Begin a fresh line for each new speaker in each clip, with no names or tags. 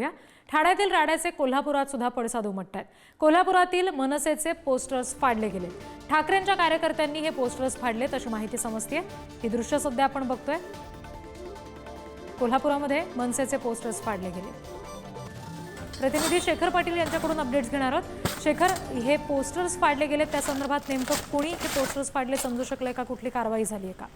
ठाण्यातील राड्याचे कोल्हापुरात सुद्धा पडसाद उमटत आहेत कोल्हापुरातील मनसेचे पोस्टर्स फाडले गेले ठाकरेंच्या कार्यकर्त्यांनी हे पोस्टर्स फाडलेत अशी माहिती समजते ही दृश्य सध्या आपण बघतोय. कोल्हापुरामध्ये मनसेचे पोस्टर्स फाडले गेले प्रतिनिधी शेखर पाटील यांच्याकडून अपडेट्स घेणार आहोत. शेखर हे पोस्टर्स फाडले गेले त्या संदर्भात नेमकं कोणी हे पोस्टर्स फाडले समजू शकले का? कुठली कारवाई झाली आहे का?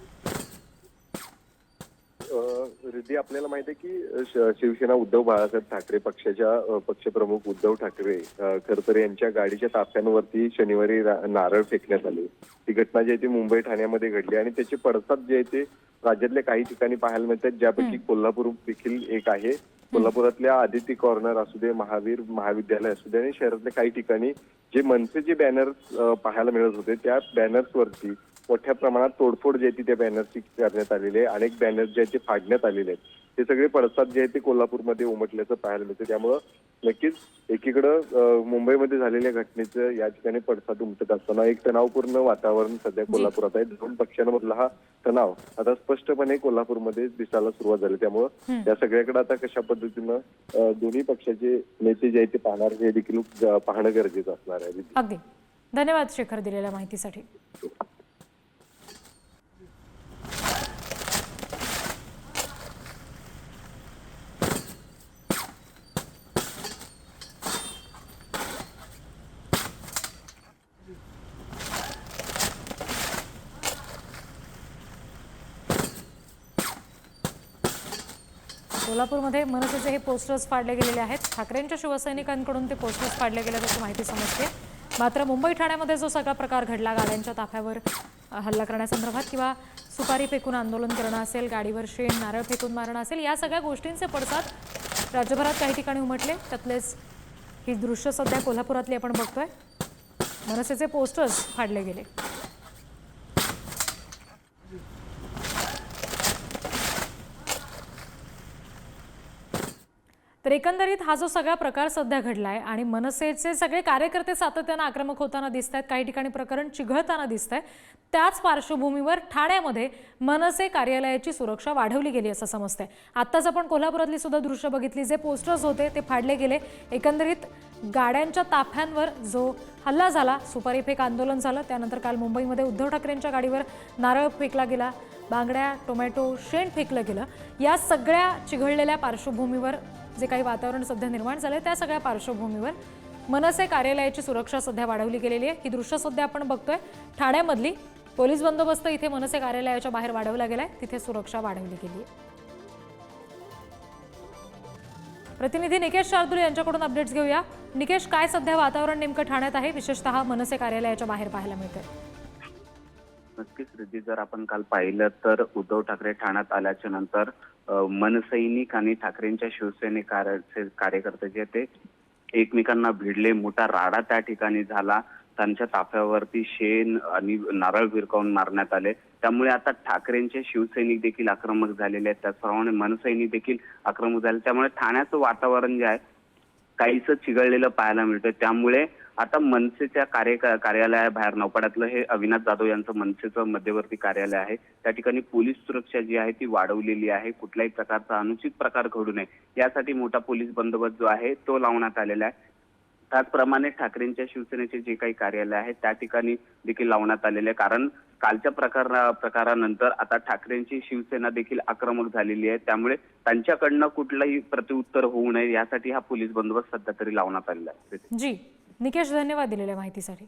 रिद्धी आपल्याला माहिती आहे की शिवसेना उद्धव बाळासाहेब ठाकरे पक्षाच्या पक्षप्रमुख उद्धव ठाकरे अ, खरं तर यांच्या गाडीच्या ताफ्यांवरती शनिवारी नारळ फेकण्यात आले. ती घटना जी आहे ती मुंबई ठाण्यामध्ये घडली आणि त्याचे पडसाद जे आहे ते राज्यातल्या काही ठिकाणी पाहायला मिळतात ज्यापैकी कोल्हापूर देखील एक आहे. कोल्हापुरातल्या आदिती कॉर्नर असू दे महावीर महाविद्यालय असू दे आणि शहरातल्या काही ठिकाणी जे मनसेचे बॅनर्स पाहायला मिळत होते त्या बॅनर्स वरती मोठ्या प्रमाणात तोडफोड जी आहे ती त्या बॅनरची करण्यात आलेली आहे. अनेक बॅनर जे आहेत ते फाडण्यात आलेले आहेत. ते सगळे पडसाद जे आहेत ते कोल्हापूरमध्ये उमटल्याचं पाहायला मिळतं. त्यामुळं नक्कीच एकीकडं मुंबईमध्ये झालेल्या घटनेचं या ठिकाणी पडसाद उमटत असताना एक तणावपूर्ण वातावरण सध्या कोल्हापुरात आहे. दोन पक्षांमधला हा तणाव आता स्पष्टपणे कोल्हापूरमध्ये दिसायला सुरुवात झाली. त्यामुळं या सगळ्याकडे आता कशा पद्धतीनं दोन्ही पक्षाचे नेते जे आहेत ते पाहणार हे देखील पाहणं गरजेचं असणार आहे.
अगदी. धन्यवाद शेखर दिलेल्या माहितीसाठी. सोलापूरमध्ये मनसेचे हे पोस्टर्स फाडले गेलेले आहेत. ठाकरेंच्या शिवसैनिकांकडून ते पोस्टर्स फाडले गेले अशी माहिती समजते. मात्र मुंबई ठाण्यामध्ये जो सगळा प्रकार घडला गाड्यांच्या ताफ्यावर हल्ला करण्यासंदर्भात किंवा सुपारी फेकून आंदोलन करणं असेल गाडीवर शेण नारळ फेकून मारणं असेल या सगळ्या गोष्टींचे पडसाद राज्यभरात काही ठिकाणी उमटले. त्यातलेच ही दृश्य सध्या कोल्हापुरातली आपण बघतोय. मनसेचे पोस्टर्स फाडले गेले. तर एकंदरीत हा जो सगळा प्रकार सध्या घडला आहे आणि मनसेचे सगळे कार्यकर्ते सातत्यानं आक्रमक होताना दिसत आहेत काही ठिकाणी प्रकरण चिघळताना दिसत आहे त्याच पार्श्वभूमीवर ठाण्यामध्ये मनसे कार्यालयाची सुरक्षा वाढवली गेली असं समजतंय. आत्ताच आपण कोल्हापुरातली सुद्धा दृश्य बघितली जे पोस्टर्स होते ते फाडले गेले. एकंदरीत गाड्यांच्या ताफ्यांवर जो हल्ला झाला सुपारी फेक आंदोलन झालं त्यानंतर काल मुंबईमध्ये उद्धव ठाकरेंच्या गाडीवर नारळ फेकला गेला बांगड्या टोमॅटो शेण फेकलं गेलं. या सगळ्या चिघळलेल्या पार्श्वभूमीवर जे काही वातावरण सध्या निर्माण झालंय त्या सगळ्या पार्श्वभूमीवर मनसे कार्यालयाची सुरक्षा सध्या वाढवली गेलेली आहे. ही दृश्य सध्या आपण बघतोय. ठाण्यामधली पोलीस बंदोबस्त इथे मनसे कार्यालयाच्या बाहेर वाढवला गेलाय. तिथे सुरक्षा वाढवली गेली आहे प्रतिनिधी निकेश शार्दूल यांच्याकडून अपडेट्स घेऊया. निकेश काय सध्या वातावरण नेमकं ठाण्यात आहे? विशेषतः मनसे कार्यालयाच्या बाहेर पाहायला मिळतंय.
नक्कीच रिद्धी. जर आपण काल पाहिलं तर उद्धव ठाकरे ठाण्यात आल्याच्यानंतर मनसैनिक आणि ठाकरेंच्या शिवसेने कार्यकर्ते जे ते एकमेकांना भिडले. मोठा राडा त्या ठिकाणी झाला. त्यांच्या ताफ्यावरती शेण आणि नारळ विरकावून मारण्यात आले. त्यामुळे आता ठाकरेंचे शिवसैनिक देखील आक्रमक झालेले आहेत. त्याचप्रमाणे मनसैनिक देखील आक्रमक झाले त्यामुळे ठाण्याचं वातावरण जे आहे काहीच चिघळलेलं पाहायला मिळतं त्यामुळे आता मनसेच्या कार्य कार्यालयाबाहेर नौपाड्यातलं हे अविनाश जाधव यांचं मनसेचं मध्यवर्ती कार्यालय आहे. त्या ठिकाणी पोलीस सुरक्षा जी आहे ती वाढवलेली आहे. कुठल्याही प्रकारचा अनुचित प्रकार घडू नये. यासाठी मोठा पोलीस बंदोबस्त जो आहे तो लावण्यात आलेला आहे. त्याचप्रमाणे ठाकरेंच्या शिवसेनेचे जे काही कार्यालय आहे त्या ठिकाणी देखील लावण्यात आलेले आहे. कारण कालच्या प्रकार प्रकारानंतर आता ठाकरेंची शिवसेना देखील आक्रमक झालेली आहे. त्यामुळे त्यांच्याकडनं कुठलंही प्रत्युत्तर होऊ नये. यासाठी हा पोलीस बंदोबस्त सध्या तरी लावण्यात आलेला आहे.
जी. निकेश धन्यवाद दिलेल्या माहितीसाठी.